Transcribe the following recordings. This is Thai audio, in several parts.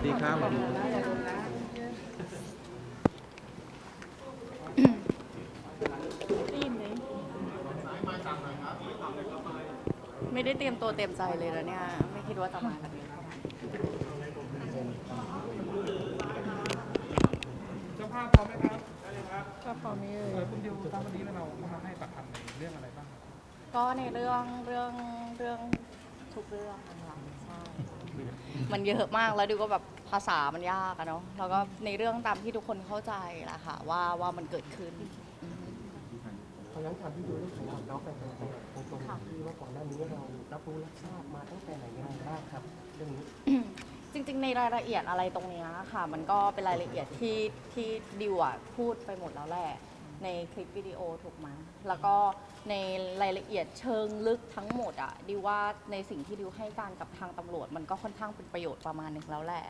สดีครับสวัสดีครับไม่ได้เตรียมตัวเตรียมใจเลยแล้วเนี่ย ไม่คิดว่าจะมาแบบนี้เข้ามาเจ้าภาพพร้อมไหมครับได้เลยครับก็พอมีเออคุณดิวตามวันนี้เรามาให้ปากคำในเรื่องอะไรบ้างครับก็ในเรื่องเรื่องเรื่องทุกเรื่องนะคะใช่ มันเยอะมากแล้วดิวก็แบบภาษามันยากอะเนาะแล้วก็ในเรื่องตามที่ทุกคนเข้าใจแหละค่ะว่าว่ามันเกิดขึ้นอืม เพราะงั้นถามพี่ดูเรื่องของเราน้องไปตรงๆตรงๆที่ว่าก่อนหน้านี้เรารับรู้รับทราบมาตั้งแต่ไหนยังไงบ้างครับเรื่องนี้จริงๆ ในรายละเอียดอะไรตรงเนี้ยค่ะ มันก็เป็นรายละเอียดที่ที่ดิวอะพูดไปหมดแล้วแหละ ในคลิปวิดีโอถูกไหมแล้วก็ในรายละเอียดเชิงลึกทั้งหมดอะดิวว่าในสิ่งที่ดิวให้การกับทางตำรวจ มันก็ค่อนข้างเป็นประโยชน์ประมาณหนึ่งแล้วแหละ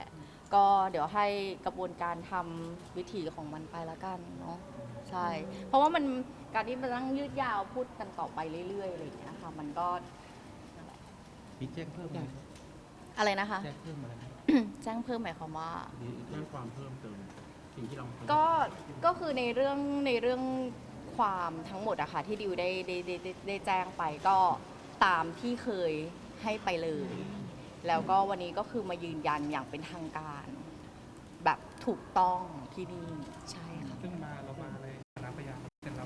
ก็เดี๋ยวให้กระบวนการทำวิธีของมันไปละกันเนาะใช่ เพราะว่ามันการที่มันต้องยืดยาวพูดกันต่อไปเรื่อยๆอะไรอย่างเงี้ยค่ะมันก็นั่นแหละมีแจ้งเพิ่มไหมอะไรนะคะ แจ้งเพิ่มอะไรไหมแจ้งเพิ่มหมายความว่าหรือแจ้งความเพิ่มเติม สิ่งที่เราเคยก็ก็คือในเรื่องในเรื่องความทั้งหมดอะค่ะที่ดิวได้ได้ได้ได้ได้แจ้งไปก็ตามที่เคยให้ไปเลย แล้วก็วันนี้ก็คือมายืนยันอย่างเป็นทางการ แบบถูกต้องที่นี่ใช่ค่ะ ซึ่งมาเรามาเลยนะพยานเป็นเรา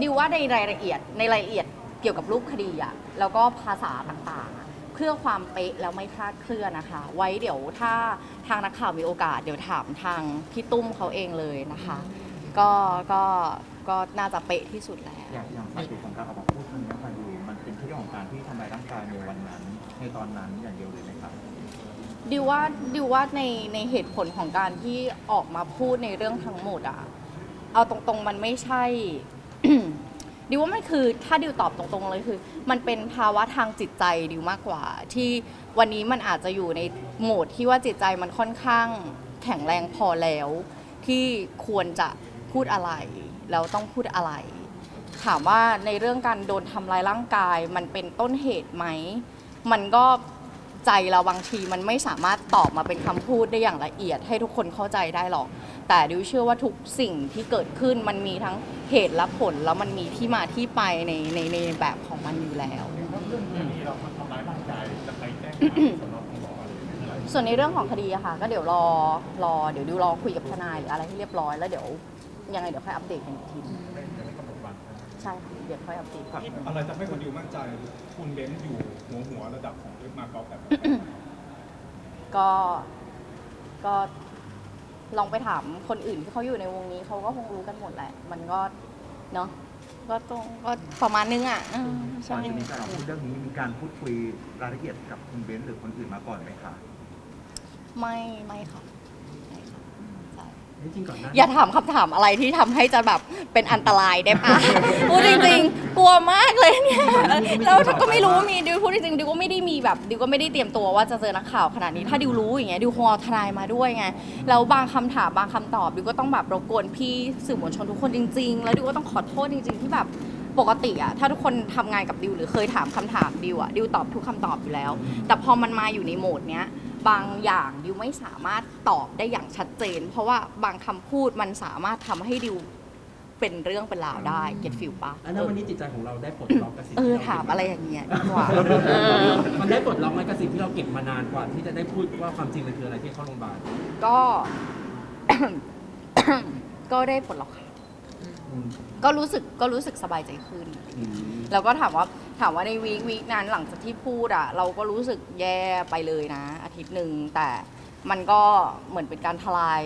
ดิวว่าในรายละเอียดในรายละเอียดเกี่ยวกับรูปคดีอะแล้วก็ภาษาต่างๆอะ เพื่อความเป๊ะแล้วไม่คลาดเคลื่อนนะคะ ไว้เดี๋ยวถ้าทางนักข่าวมีโอกาสเดี๋ยวถามทางพี่ตุ้มเขาเองเลยนะคะ ก็ก็ก็น่าจะเป๊ะที่สุดแล้ว อย่างอย่างสาเหตุของการออกมาพูดครั้งนี้ค่ะยูมันเป็นที่เรื่องของการที่ทำลายร่างกายในวันนั้น ในตอนนั้นอย่างเดียวเลยไหมครับ ดิวว่าดิวว่าในในเหตุผลของการที่ออกมาพูดในเรื่องทั้งหมดอะเอาตรงๆมันไม่ใช่ ดิวว่ามันคือถ้าดิวตอบตรงๆเลยคือ มันเป็นภาวะทางจิตใจดิวมากกว่า ที่วันนี้มันอาจจะอยู่ในโหมดที่ว่าจิตใจมันค่อนข้างแข็งแรงพอแล้ว ที่ควรจะพูดอะไร แล้วต้องพูดอะไร ถามว่าในเรื่องการโดนทำร้ายร่างกาย มันเป็นต้นเหตุไหม มันก็ ใจเราบางทีมันไม่สามารถตอบมาเป็นคำพูดได้อย่างละเอียด ให้ทุกคนเข้าใจได้หรอก แต่ดิวเชื่อว่าทุกสิ่งที่เกิดขึ้นมันมีทั้งเหตุและผลแล้วมันมีที่มาที่ไปในในในแบบของมันอยู่แล้วส่วนในเรื่องของคดีอะค่ะ ก็เดี๋ยวรอรอเดี๋ยวดิวรอคุยกับทนายหรืออะไรให้เรียบร้อยแล้วเดี๋ยวยังไงเดี๋ยวค่อยอัปเดตกันอีกที ช่ค่ะเดี๋ยวค่อยอัปเดต อะไรทำให้คุณดิวมั่นใจ คุณเบนซ์อยู่หัวหัวระดับของเอฟมาร์กอล์ฟแบบนี้ก็ก็ลองไปถามคนอื่นที่เขาอยู่ในวงนี้เขาก็คงรู้กันหมดแหละ มันก็เนาะก็ตรงก็ประมาณนึงอะอืมก่อใช่นจะมีการออกพูดเรื่องนี้มีการพูดคุยรายละเอียดกับคุณเบนซ์หรือคนอื่นมาก่อนไหมคะ ไม่ไม่ค่ะไม่ค่ะ ใช่จริงๆก่อนหน้าอย่าถามคำถามอะไรที่ทำให้จะแบบเป็นอันตรายได้ปะ พูดจริงๆ กลัวมากเลยเนี่ยแล้วก็ไม่รู้ว่ามีดิวพูดจริงๆดิวก็ไม่ได้มีแบบดิวก็ไม่ได้เตรียมตัวว่าจะเจอนักข่าวขนาดนี้ถ้าดิวรู้อย่างเงี้ยดิวคงเอาทนายมาด้วยไงแล้วบางคำถามบางคำตอบดิวก็ต้องแบบรบกวนพี่สื่อมวลชนทุกคนจริง ๆ แล้วดิวก็ต้องขอโทษจริง ๆ ที่แบบปกติอะถ้าทุกคนทำงานกับดิวหรือเคยถามคำถามดิวอะดิวตอบทุกคำตอบอยู่แล้ว แต่พอมันมาอยู่ในโหมดเนี้ย บางอย่างดิวไม่สามารถตอบได้อย่างชัดเจน เพราะว่าบางคำพูดมันสามารถทำให้ดิวเป็นเรื่องเป็นราวได้เก็ตฟิลปะอันนั้นวันนี้จิตใจของเราได้ปลดล็อกกับสิ่งเอที่อเราถามอะไรอย่างเงี้ยดีกว่าเออ มันได้ปลดล็อกไหมกับสิ่งที่เราเก็บมานานกว่า ที่จะได้พูดว่าความจริงมันคืออะไรที่เข้าโรงพยาบาลก็ ก็ได้ผลล็อกค่ะ อืม ก็รู้สึกก็รู้สึกสบายใจขึ้นอืมแล้วก็ถามว่าถามว่าในวีควีคนั้นหลังจากที่พูดอะเราก็รู้สึกแย่ไปเลยนะ อาทิตย์หนึ่งแต่มันก็เหมือนเป็นการทลาย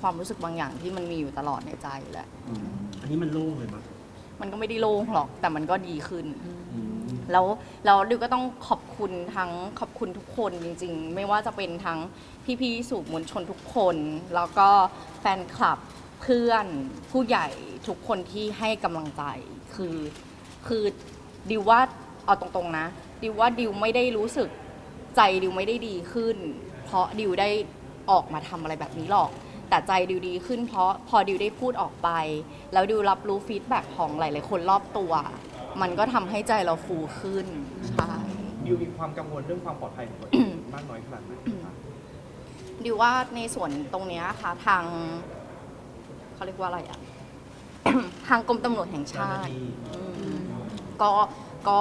ความรู้สึกบางอย่างที่มันมีอยู่ตลอดในใจแหละอืมอันนี้มันโล่งเลยมั้ยมันก็ไม่ได้โล่งหรอก แต่มันก็ดีขึ้นอืมแล้วแล้วดิวก็ต้องขอบคุณทั้งขอบคุณทุกคนจริง ๆ ไม่ว่าจะเป็นทั้งพี่ๆสู่มวลชนทุกคน แล้วก็แฟนคลับ เพื่อนผู้ใหญ่ทุกคนที่ให้กำลังใจ คือคือดิวว่าเอาตรงๆนะ ดิวว่าดิวไม่ได้รู้สึกใจดิวไม่ได้ดีขึ้น เพราะดิวได้ออกมาทำอะไรแบบนี้หรอก แต่ใจดิวดีขึ้นเพราะพอดิวได้พูดออกไป แล้วดิวรับรู้ฟีดแบ็กของหลายๆคนรอบตัว มันก็ทำให้ใจเราฟูขึ้นใช่ดิวมีความกังวลเรื่องความปลอดภัยของตัวเองมากน้อยขนาดไหนครับดิวว่าในส่วนตรงเนี้ยค่ะทาง เขาเรียกว่าอะไรอะ ทางกรมตำรวจแห่งเจ้าหชาน้าติที่อืมก็ก็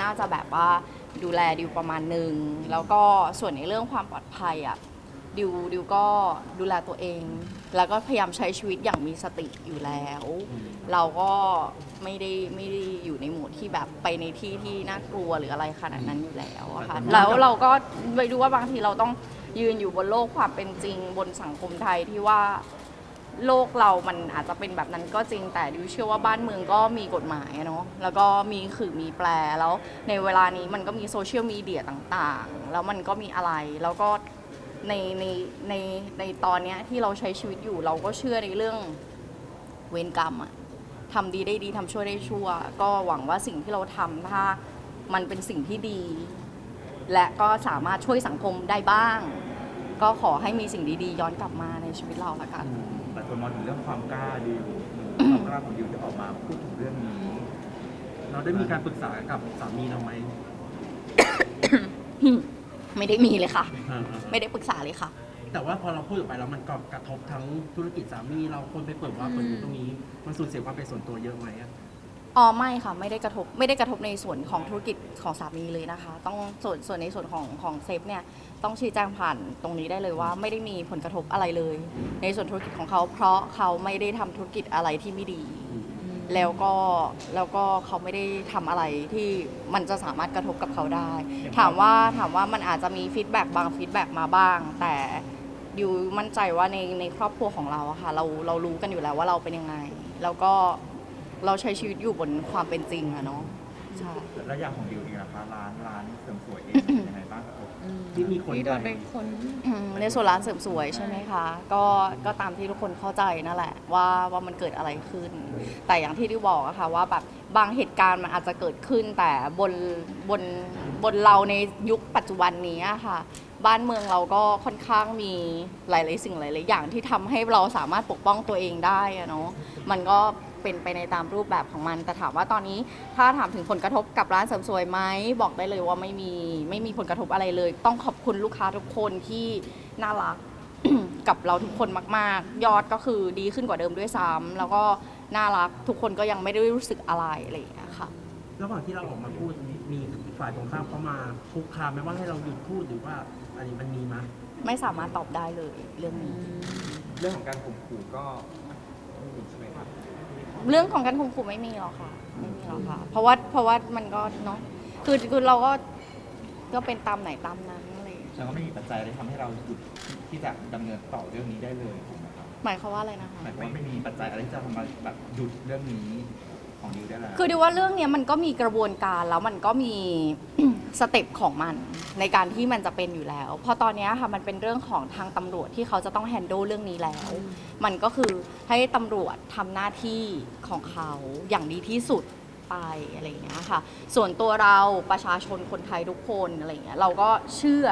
น่าจะแบบว่าดูแลดิวประมาณหนึ่งแล้วก็ส่วนในเรื่องความปลอดภัยอะดิวดิวก็ดูแลตัวเอง แล้วก็พยายามใช้ชีวิตอย่างมีสติอยู่แล้ว เราก็ไม่ได้ไม่ได้อยู่ในโหมดที่แบบไปในที่ที่น่ากลัวหรืออะไรขนาดนั้นอยู่แล้วอะค่ะแล้วเราก็ไปดูว่าบางทีเราต้องยืนอยู่บนโลกความเป็นจริงบนสังคมไทยที่ว่า โลกเรามันอาจจะเป็นแบบนั้นก็จริงแต่ดิวเชื่อว่าบ้านเมืองก็มีกฎหมายอะเนาะแล้วก็มีขื่อมีแปลแล้วในเวลานี้มันก็มีโซเชียลมีเดียต่างๆ แล้วมันก็มีอะไรแล้วก็ในในในในตอนเนี้ยที่เราใช้ชีวิตอยู่เราก็เชื่อในเรื่องเวรกรรมอะทำดีได้ดีทำชั่วได้ชั่ว ก็หวังว่าสิ่งที่เราทำถ้ามันเป็นสิ่งที่ดี และก็สามารถช่วยสังคมได้บ้าง ก็ขอให้มีสิ่งดีๆ ย้อนกลับมาในชีวิตเราละกัน คนมองถึงเรื่องความกล้าดิวความกล้าของดิวจะออกมาพูดถึงเรื่องนี้ เราได้มีการปรึกษากับสามีเราไหมไม่ได้มีเลยค่ะอ่าไม่ได้ปรึกษาเลยค่ะๆแต่ว่าพอเราพูดออกไปแล้วมันก็กระทบทั้งธุรกิจสามีเราคนไปเปิดว่าเปิดอยู่ตรงนี้ มันสูญเสียความเป็นส่วนตัวเยอะไหมอะ อ๋อไม่ค่ะไม่ได้กระทบไม่ได้กระทบในส่วนของธุรกิจของสามีเลยนะคะ ต้องส่วนส่วนในส่วนของของเซฟเนี่ยต้องชี้แจงผ่านตรงนี้ได้เลยว่า ไม่ได้มีผลกระทบอะไรเลย ในส่วนธุรกิจของเขา เพราะเขาไม่ได้ทำธุรกิจอะไรที่ไม่ดี แล้วก็แล้วก็เขาไม่ได้ทำอะไรที่มันจะสามารถกระทบกับเขาได้ ถามว่าถามว่ามันอาจจะมีฟีดแบ็กบางฟีดแบ็กมาบ้าง แต่ดิวมั่นใจว่าในในครอบครัวของเราอะค่ะเราเรารู้กันอยู่แล้วว่าเราเป็นยังไง แล้วก็ เราใช้ชีวิตอยู่บนความเป็นจริงอะเนาะใช่ แล้วอย่างของดิวเองนะคะร้านร้านเสริมสวยเองเป็นยังไงบ้างครับผมที่มีคนที่โดนไปเป็นคน อืมในส่วนร้านเสริมสวยใช่ไหมคะ ก็ก็ตามที่ทุกคนเข้าใจนั่นแหละว่าว่ามันเกิดอะไรขึ้น แต่อย่างที่ดิวบอกอะค่ะว่าแบบบางเหตุการณ์มันอาจจะเกิดขึ้น แต่บนบนบนเราในยุคปัจจุบันนี้อะค่ะ บ้านเมืองเราก็ค่อนข้างมีหลาย ๆ สิ่งหลาย ๆ อย่างที่ทำให้เราสามารถปกป้องตัวเองได้อะเนาะมันก็ เป็นไปในตามรูปแบบของมัน แต่ถามว่าตอนนี้ถ้าถามถึงผลกระทบกับร้านเสริมสวยไหมบอกได้เลยว่าไม่มีไม่มีผลกระทบอะไรเลย ต้องขอบคุณลูกค้าทุกคนที่น่ารัก กับเราทุกคนมากๆ ยอดก็คือดีขึ้นกว่าเดิมด้วยซ้ำแล้วก็น่ารักทุกคนก็ยังไม่ได้รู้สึกอะไรอะไรอย่างเงี้ยค่ะ ระหว่างที่เราออกมาพูดมีฝ่ายตรงข้ามเขามาคุกคามไหมว่าให้เราหยุดพูดหรือว่าอันนี้มันมีไหมไม่สามารถตอบได้เลยเรื่องนี้ เรื่องของการข่มขู่ก็ไม่มีใช่ไหมครับ เรื่องของการข่มขู่ไม่มีหรอกค่ะ ไม่มีหรอกค่ะ เพราะว่าเพราะว่ามันก็เนาะคือคือเราก็ก็เป็นตามไหนตามนั้นอะไรอย่างเงี้ยแสดงว่าไม่มีปัจจัยอะไรทำให้เราหยุดที่จะดำเนินต่อเรื่องนี้ได้เลยถูกไหมครับหมายความว่าอะไรนะคะ หมายความว่าไม่มีปัจจัยอะไรที่จะทำมาแบบหยุดเรื่องนี้ ของดิวได้แล้วคือดิวว่าเรื่องเนี้ยมันก็มีกระบวนการแล้วมันก็มี สเต็ปของมัน ในการที่มันจะเป็นอยู่แล้ว เพราะตอนเนี้ยค่ะมันเป็นเรื่องของทางตำรวจที่เขาจะต้องแฮนด์ลเรื่องนี้แล้ว มันก็คือให้ตำรวจทำหน้าที่ของเขาอย่างดีที่สุดไปอะไรอย่างเงี้ยค่ะ ส่วนตัวเราประชาชนคนไทยทุกคนอะไรอย่างเงี้ยเราก็เชื่อ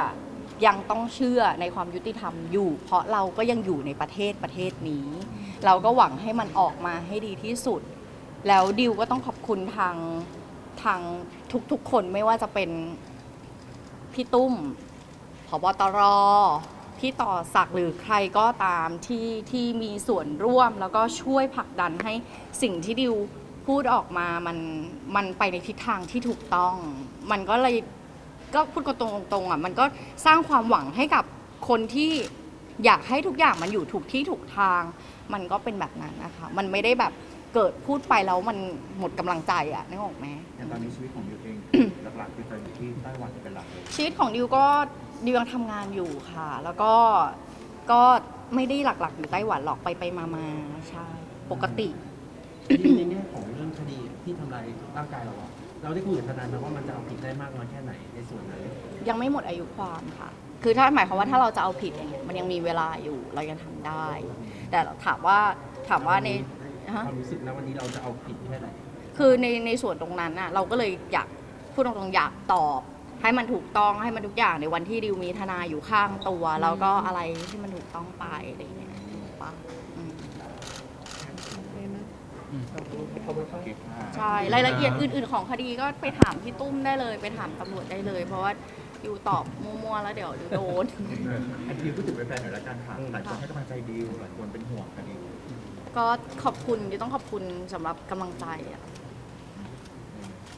ยังต้องเชื่อในความยุติธรรมอยู่ เพราะเราก็ยังอยู่ในประเทศประเทศนี้ เราก็หวังให้มันออกมาให้ดีที่สุด แล้วดิวก็ต้องขอบคุณทางทางทุกๆคนไม่ว่าจะเป็นพี่ตุ้มพบตรพี่ต่อศักดิ์หรือใครก็ตามที่ที่มีส่วนร่วมแล้วก็ช่วยผลักดันให้สิ่งที่ดิวพูดออกมามันมันไปในทิศทางที่ถูกต้อง มันก็เลยก็พูดกันตรงๆอะมันก็สร้างความหวังให้กับคนที่อยากให้ทุกอย่างมันอยู่ถูกที่ถูกทาง มันก็เป็นแบบนั้นนะคะ มันไม่ได้แบบ เกิดพูดไปแล้วมันหมดกำลังใจอะนึกออกไหม อย่างตอนนี้ชีวิตของดิวเอง หลักๆคือจะอยู่ที่ไต้หวันเป็นหลักเลยชีวิตของดิวก็ดิวยังทำงานอยู่ค่ะ แล้วก็ก็ไม่ได้หลักๆ อยู่ไต้หวันหรอกไปไปมามาๆใช่ปกติ ที่ในแง่ของเรื่องคดีที่ทำลายร่างกายเราอะเราได้คุยกับทนายไหมว่ามันจะเอาผิดได้มากน้อยแค่ไหนในส่วนนั้นยังไม่หมดอายุความค่ะ คือถ้าหมายความว่าถ้าเราจะเอาผิดอย่างเงี้ยมันยังมีเวลาอยู่เรายังทำได้ แต่ถามว่าถามว่าใน ฮะความรู้สึกนะวันนี้เราจะเอาผิดแค่ไหนคือในในส่วนตรงนั้นน่ะเราก็เลยอยากพูดตรงๆอยากตอบ ให้มันถูกต้องให้มันทุกอย่างในวันที่ดิวมีทนายอยู่ข้างตัวแล้วก็อะไรที่มันถูกต้องไปอะไรอย่างเงี้ยถูกปะอืมขอบคุณครับใช่รายละเอียดอื่น ๆ ของคดีก็ไปถามพี่ตุ้มได้เลย ไปถามตำรวจได้เลย เพราะว่าดิวตอบมั่วๆแล้วเดี๋ยวดิวโดน อันนี้พูดถึงแฟนๆหน่อยละกันค่ะหลายคนให้กำลังใจดิวหลายคนเป็นห่วงคดิว ก็ขอบคุณดิวต้องขอบคุณสำหรับกำลังใจอะ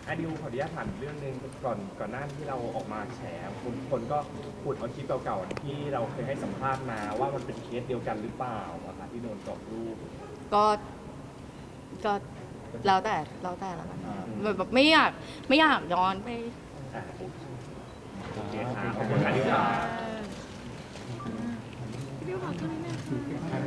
อะดิวขออนุญาตถามอีกเรื่องหนึ่งก่อนก่อนหน้าที่เราออกมาแฉคนคนก็ขุดเอาคลิปเก่าๆที่เราเคยให้สัมภาษณ์มาว่ามันเป็นเคสเดียวกันหรือเปล่าอะค่ะที่โดนกรอบรูปก็ก็แล้วแต่แล้วแต่ละกันอ่าแบบแบบไม่อยากไม่อยากย้อนไป อะโอเคค่ะขอบคุณค่ะดิวค่ะ พี่ดิวขอตัวนี้หน่อยค่ะ